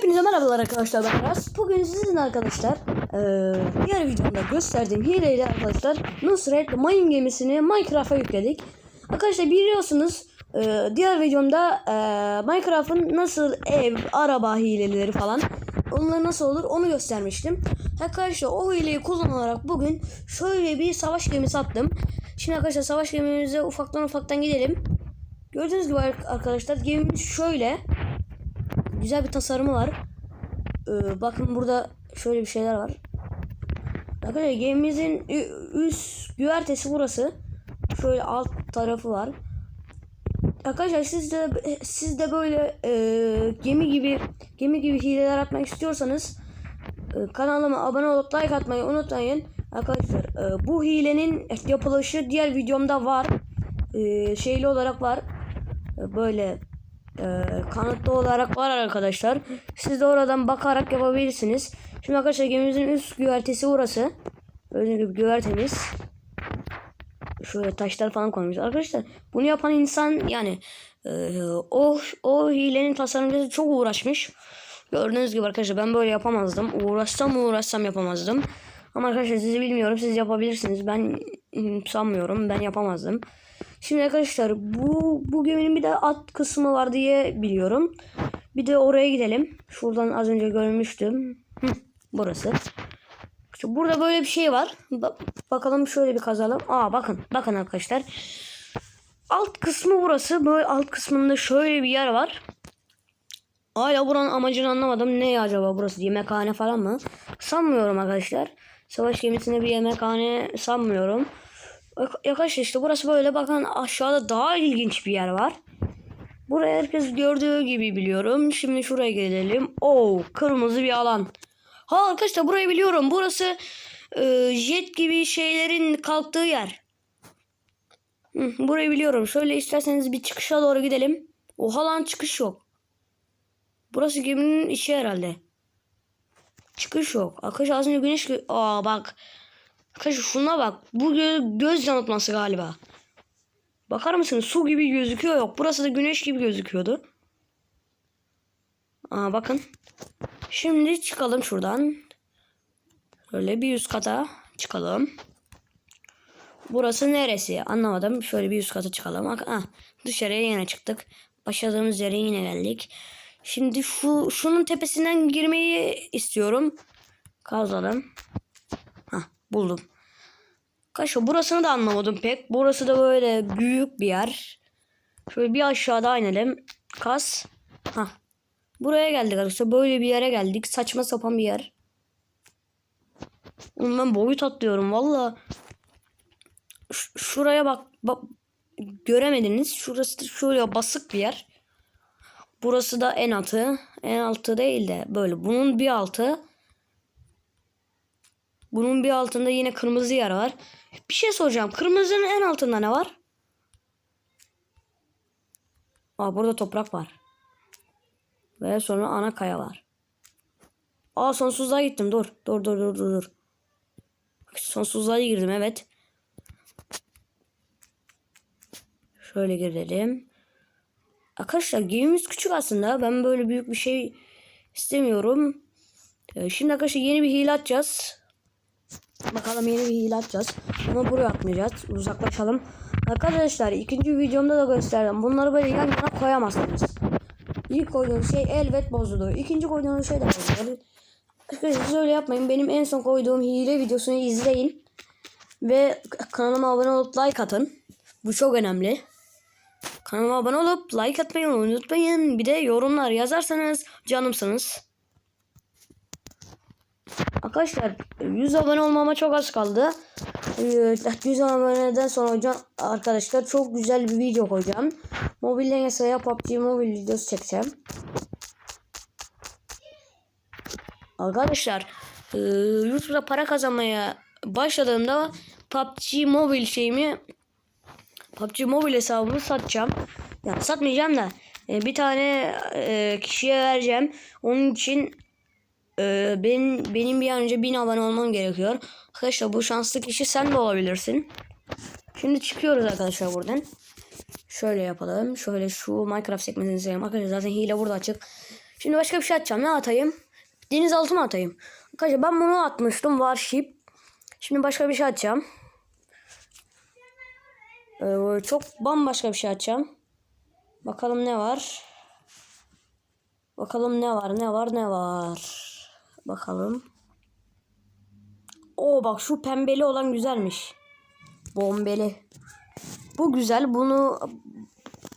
Hepinize merhabalar arkadaşlar ben Aras. Bugün sizinle arkadaşlar eee, diğer videomda gösterdiğim hileyle arkadaşlar Nusret mayın gemisini Minecraft'a yükledik. Arkadaşlar biliyorsunuz eee, diğer videomda eee, Minecraft'ın nasıl ev, araba hileleri falan onlar nasıl olur onu göstermiştim. Arkadaşlar o hileyi kullanarak bugün şöyle bir savaş gemisi attım. Şimdi arkadaşlar savaş gemimize ufaktan ufaktan gidelim. Gördüğünüz gibi ar- arkadaşlar gemimiz şöyle. Güzel bir tasarımı var. Ee, bakın burada şöyle bir şeyler var. Arkadaşlar gemimizin üst güvertesi burası. Şöyle alt tarafı var. Arkadaşlar siz de siz de böyle e, gemi gibi gemi gibi hileler atmak istiyorsanız e, kanalıma abone olup like atmayı unutmayın. Arkadaşlar e, bu hilenin yapılışı diğer videomda var. E, şeyli olarak var. E, böyle e, kanıtlı olarak var arkadaşlar. Siz de oradan bakarak yapabilirsiniz. Şimdi arkadaşlar gemimizin üst güvertesi burası. Gördüğünüz gibi güvertemiz. Şöyle taşlar falan koymuş. Arkadaşlar bunu yapan insan yani e, o o hilenin tasarımcısı çok uğraşmış. Gördüğünüz gibi arkadaşlar ben böyle yapamazdım. Uğraşsam uğraşsam yapamazdım. Ama arkadaşlar sizi bilmiyorum. Siz yapabilirsiniz. Ben ım, sanmıyorum. Ben yapamazdım. Şimdi arkadaşlar bu bu geminin bir de alt kısmı var diye biliyorum. Bir de oraya gidelim. Şuradan az önce görmüştüm. Hı, burası. İşte burada böyle bir şey var. Ba- bakalım şöyle bir kazalım. Aa bakın. Bakın arkadaşlar. Alt kısmı burası. Böyle alt kısmında şöyle bir yer var. Hala buranın amacını anlamadım. Ne acaba burası? Yemekhane falan mı? Sanmıyorum arkadaşlar. Savaş gemisinde bir yemekhane sanmıyorum. Arkadaşlar işte burası böyle bakın aşağıda daha ilginç bir yer var. Buraya herkes gördüğü gibi biliyorum. Şimdi şuraya gelelim. Oo kırmızı bir alan. Ha arkadaşlar burayı biliyorum. Burası e, jet gibi şeylerin kalktığı yer. Hı, burayı biliyorum. Şöyle isterseniz bir çıkışa doğru gidelim. Oha lan çıkış yok. Burası geminin içi herhalde. Çıkış yok. Arkadaşlar az önce güneş... Aa bak. Arkadaşlar şuna bak. Bu gö- göz yanıltması galiba. Bakar mısınız? Su gibi gözüküyor yok. Burası da güneş gibi gözüküyordu. Aa bakın. Şimdi çıkalım şuradan. Şöyle bir üst kata çıkalım. Burası neresi? Anlamadım. Şöyle bir üst kata çıkalım. Bak, ah, dışarıya yine çıktık. Başladığımız yere yine geldik. Şimdi şu şunun tepesinden girmeyi istiyorum. Kazalım. Buldum. Kaşo burasını da anlamadım pek. Burası da böyle büyük bir yer. Şöyle bir aşağıda inelim. Kas. Hah. Buraya geldik arkadaşlar. Böyle bir yere geldik. Saçma sapan bir yer. Oğlum ben boyut atlıyorum valla. Şuraya bak, bak. Göremediniz. Şurası şöyle basık bir yer. Burası da en altı. En altı değil de böyle. Bunun bir altı. Bunun bir altında yine kırmızı yer var. Bir şey soracağım. Kırmızının en altında ne var? Aa burada toprak var. Ve sonra ana kaya var. Aa sonsuzluğa gittim. Dur. Dur dur dur dur. dur. Sonsuzluğa girdim evet. Şöyle girelim. Arkadaşlar gemimiz küçük aslında. Ben böyle büyük bir şey istemiyorum. Ee, Şimdi arkadaşlar yeni bir hile atacağız. Bakalım yeni bir hile atacağız. Ama buraya atmayacağız. Uzaklaşalım. Arkadaşlar ikinci videomda da gösterdim. Bunları böyle yan yana koyamazsınız. İlk koyduğunuz şey elbet bozulur. İkinci koyduğunuz şey de bozulur. Arkadaşlar siz öyle yapmayın. Benim en son koyduğum hile videosunu izleyin. Ve kanalıma abone olup like atın. Bu çok önemli. Kanalıma abone olup like atmayı unutmayın. Bir de yorumlar yazarsanız canımsınız. Arkadaşlar 100 abone olmama çok az kaldı. Ee, 100 aboneden sonra hocam arkadaşlar çok güzel bir video koyacağım. Mobilden yasaya PUBG Mobile videosu çekeceğim. Arkadaşlar e, YouTube'da para kazanmaya başladığımda PUBG Mobile şeyimi PUBG Mobile hesabımı satacağım. Yani satmayacağım da e, bir tane e, kişiye vereceğim. Onun için e, benim, bir an önce 1000 abone olmam gerekiyor. Arkadaşlar bu şanslı kişi sen de olabilirsin. Şimdi çıkıyoruz arkadaşlar buradan. Şöyle yapalım. Şöyle şu Minecraft sekmesini seçelim. Arkadaşlar zaten hile burada açık. Şimdi başka bir şey atacağım. Ne atayım? Denizaltı mı atayım? Arkadaşlar ben bunu atmıştım. Warship. Şimdi başka bir şey atacağım. Ee, çok bambaşka bir şey atacağım. Bakalım ne var. Bakalım ne var ne var ne var. Bakalım. Oo bak şu pembeli olan güzelmiş. Bombeli. Bu güzel. Bunu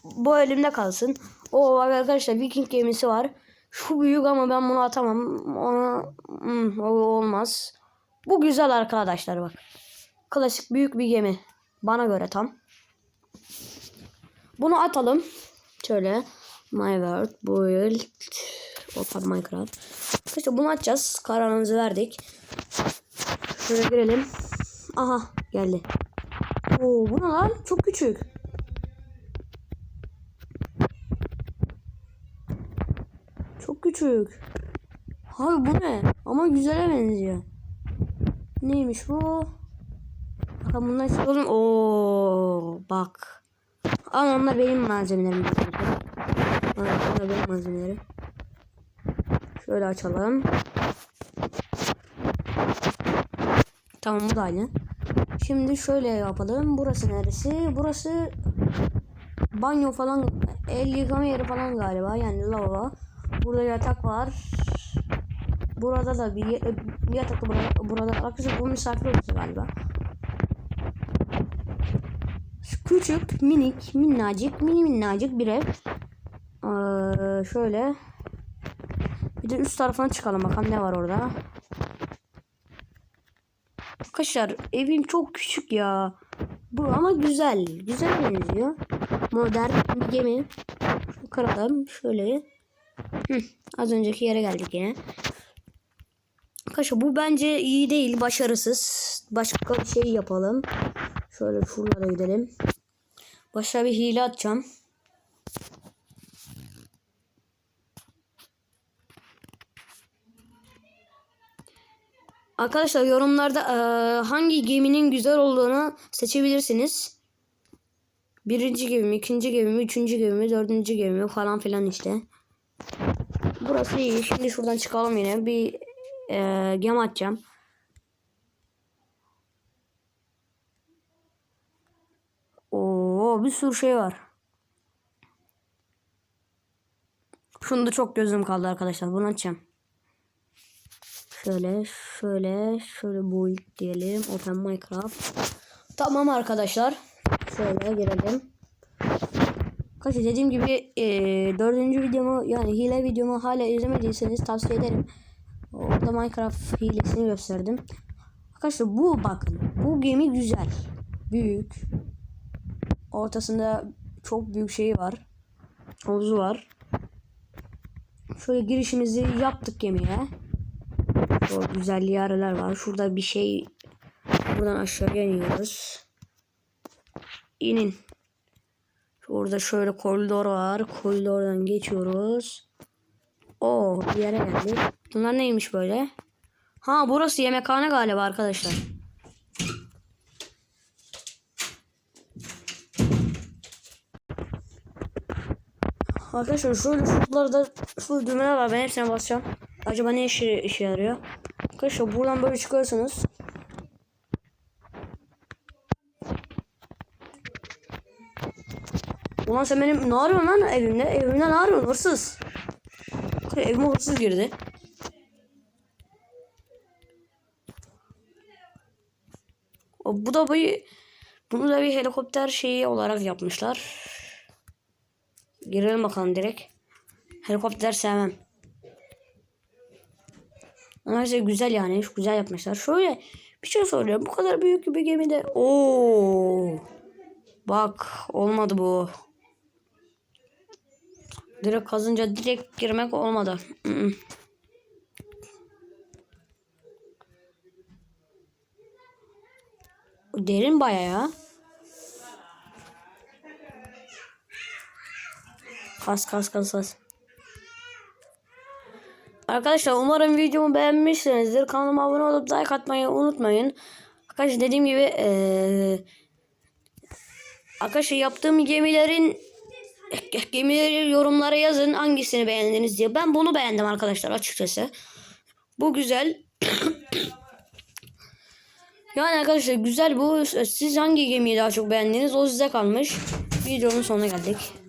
bu elimde kalsın. O bak arkadaşlar Viking gemisi var. Şu büyük ama ben bunu atamam. Ona hmm, olmaz. Bu güzel arkadaşlar bak. Klasik büyük bir gemi. Bana göre tam. Bunu atalım. Şöyle. My World Build. Open Minecraft. İşte bunu atacağız. Kararımızı verdik. Şöyle girelim. Aha geldi. Oo bu ne lan? Çok küçük. Çok küçük. Abi bu ne? Ama güzele benziyor. Neymiş bu? Bakalım bundan çıkalım. Oo bak. Ama onlar benim malzemelerim. Onlar benim malzemelerim. Şöyle açalım. Tamam bu da aynı. Şimdi şöyle yapalım. Burası neresi? Burası banyo falan el yıkama yeri falan galiba. Yani lavabo. Burada yatak var. Burada da bir, bir yatak da burada. Arkadaşlar bu misafir odası galiba. Küçük, minik, minnacık, mini minnacık bir ev. Ee, şöyle. Bir de üst tarafına çıkalım bakalım ne var orada. Arkadaşlar evim çok küçük ya. Bu ama güzel. Güzel benziyor. Modern bir gemi. Şu kıralım. Şöyle. Hı, az önceki yere geldik yine. Arkadaşlar bu bence iyi değil. Başarısız. Başka bir şey yapalım. Şöyle şuralara gidelim. Başka bir hile atacağım. Arkadaşlar yorumlarda eee, hangi geminin güzel olduğunu seçebilirsiniz. Birinci gemi mi, ikinci gemi mi, üçüncü gemi mi, dördüncü gemi mi falan filan işte. Burası iyi. Şimdi şuradan çıkalım yine. Bir eee gemi atacağım. Oo bir sürü şey var. Şunda çok gözüm kaldı arkadaşlar. Bunu açacağım. Şöyle şöyle şöyle build diyelim. Open Minecraft. Tamam arkadaşlar. Şöyle girelim. Kaç dediğim gibi e, dördüncü videomu yani hile videomu hala izlemediyseniz tavsiye ederim. Orada Minecraft hilesini gösterdim. Arkadaşlar bu bakın. Bu gemi güzel. Büyük. Ortasında çok büyük şey var. Havuzu var. Şöyle girişimizi yaptık gemiye. O güzel yerler var. Şurada bir şey. Buradan aşağıya iniyoruz. İnin. Orada şöyle koridor var. Koridordan geçiyoruz. O bir yere geldik. Bunlar neymiş böyle? Ha burası yemekhane galiba arkadaşlar. Arkadaşlar şöyle şuralarda şu düğmeler var. Ben hepsine basacağım. Acaba ne işe, işe yarıyor? Arkadaşlar buradan böyle çıkıyorsunuz. Ulan sen benim ne arıyorsun lan evimde? Evimde ne arıyorsun hırsız? Evime hırsız girdi. O, bu da bir bunu da bir helikopter şeyi olarak yapmışlar. Girelim bakalım direkt. Helikopter sevmem. Şey güzel yani. Güzel yapmışlar. Şöyle bir şey söyleyeyim. Bu kadar büyük bir gemide. Oo. Bak olmadı bu. Direkt kazınca direkt girmek olmadı. Derin baya ya. Kas kas kas kas. Arkadaşlar umarım videomu beğenmişsinizdir. Kanalıma abone olup like atmayı unutmayın. Arkadaşlar dediğim gibi ee, arkadaşlar yaptığım gemilerin gemileri yorumlara yazın hangisini beğendiniz diye. Ben bunu beğendim arkadaşlar açıkçası. Bu güzel. yani arkadaşlar güzel bu. Siz hangi gemiyi daha çok beğendiniz? O size kalmış. Videonun sonuna geldik.